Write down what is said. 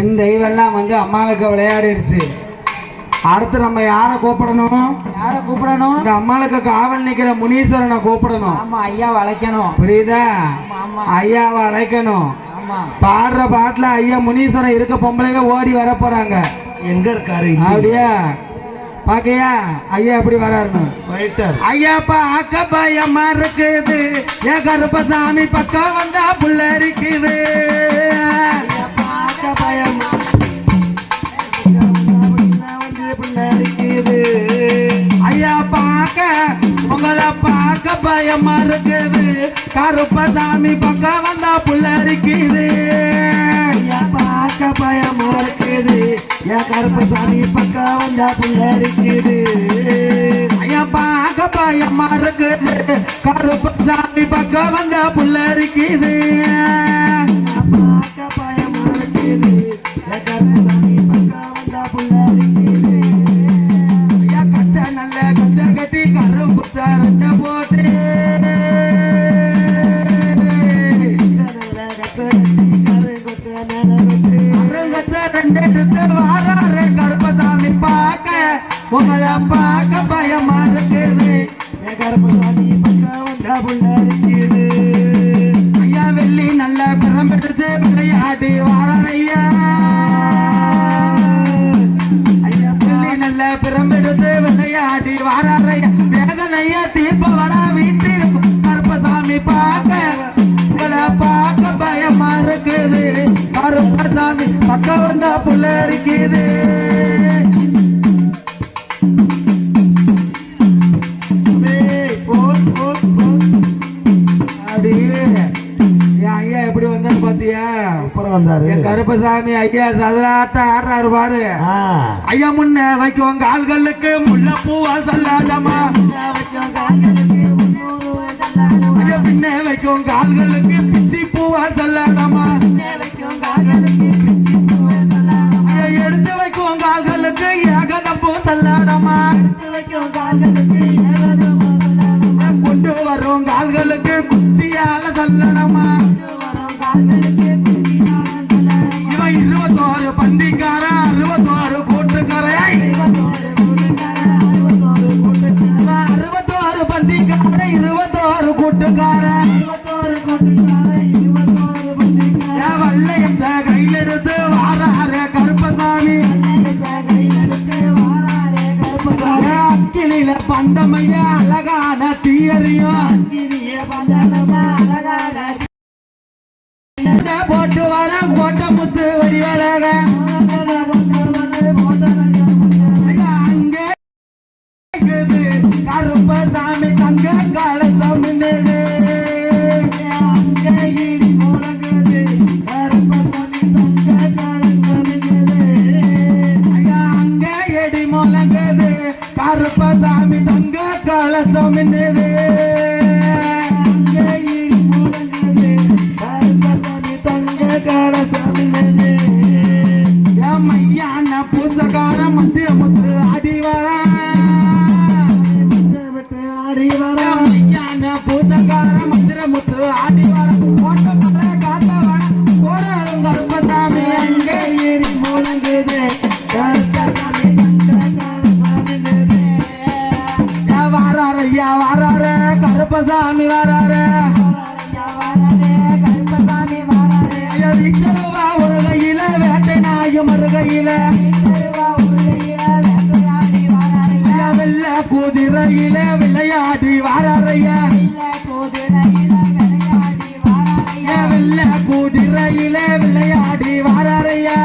பெண் தெய்வம்லாம் வந்து அம்மாளுக்கு விளையாடிருச்சு. அடுத்து நம்ம யாரை கூப்பிடணும்? யார கூப்பிடணும்? இந்த அம்மாளுக்கு காவல் நிக்கிற முனீஸ்வரனை கூப்பிடணும். ஆமா ஐயா வளைக்கணும். புரியுதா? ஐயாவை அழைக்கணும். ஆமா. பாடுற பாட்டுல ஐயா முனீஸ்வரன் இருக்க பொம்பளைங்க ஓடி வர போறாங்க. எங்க இருக்காரு அப்படியா? பாக்கையா ஐயா எப்படி வராருன்னு? ஐயா பார்க்க பயமா இருக்குது. என் கருப்பசாமி பக்கம் வந்தா புள்ள பார்க்க பயமா இருக்குது. கருப்பசாமி பக்கம் வந்தா புள்ள இருக்குது பார்க்க பயமா இருக்குது. என் கருப்பசாமி பக்கம் வந்தா புள்ள இருக்குது பார்க்க பயமா இருக்குது. கருப்பசாமி பக்கம் வந்தா புள்ள இருக்குது பார்க்க பயமா இருக்குது. பார்க்க பயமா இருக்குது. என் கருப்பசாமி பக்கம் வந்தா புள்ள இருக்குது ஐயா வெள்ளி நல்ல பிறம்பெடுத்து விளையாடி வாரையா ஐயா வெள்ளி நல்ல பிறம்பெடுத்து விளையாடி வாரையா வேதனையா தீர்ப்ப வர வீட்டில் கருப்பசாமி பார்க்க. பார்க்க பயமா இருக்குது. கருப்பசாமி பக்கம் வந்தா புள்ள இருக்குது அப்புறம் வந்தாரு. கருப்பசாமி ஐயா சதுராட்ட ஆடுறாரு பாரு. ஐயா முன்ன வைக்கும் கால்களுக்கு முல்லைப்பூவால் சல்லாதமா ஐயா பின்ன வைக்கும் கால்களுக்கு பிச்சி பூவால் சல்லாதமா எடுத்து வைக்கும் கால்களுக்கு ஏகதப்பூ சல்லாடமா கொண்டு வரும் கால்களுக்கு குச்சியால சல்லடமா வல்லையத்த கையில் எடுத்து வாராரு கருப்பசாமி. அக்கிலில பந்தமைய அழகான தீயறியும். போட்டு வர கோட்டை முத்து கருப்பசாமி தங்க கலசம் நின்று. என் மையான பூசக்கார மத்திய முத்து அடி வரா. மையான பூசக்கார குதிரையில விளையாடி வாராரையா ஐயா வெள்ள குதிரையில விளையாடி வாராரையா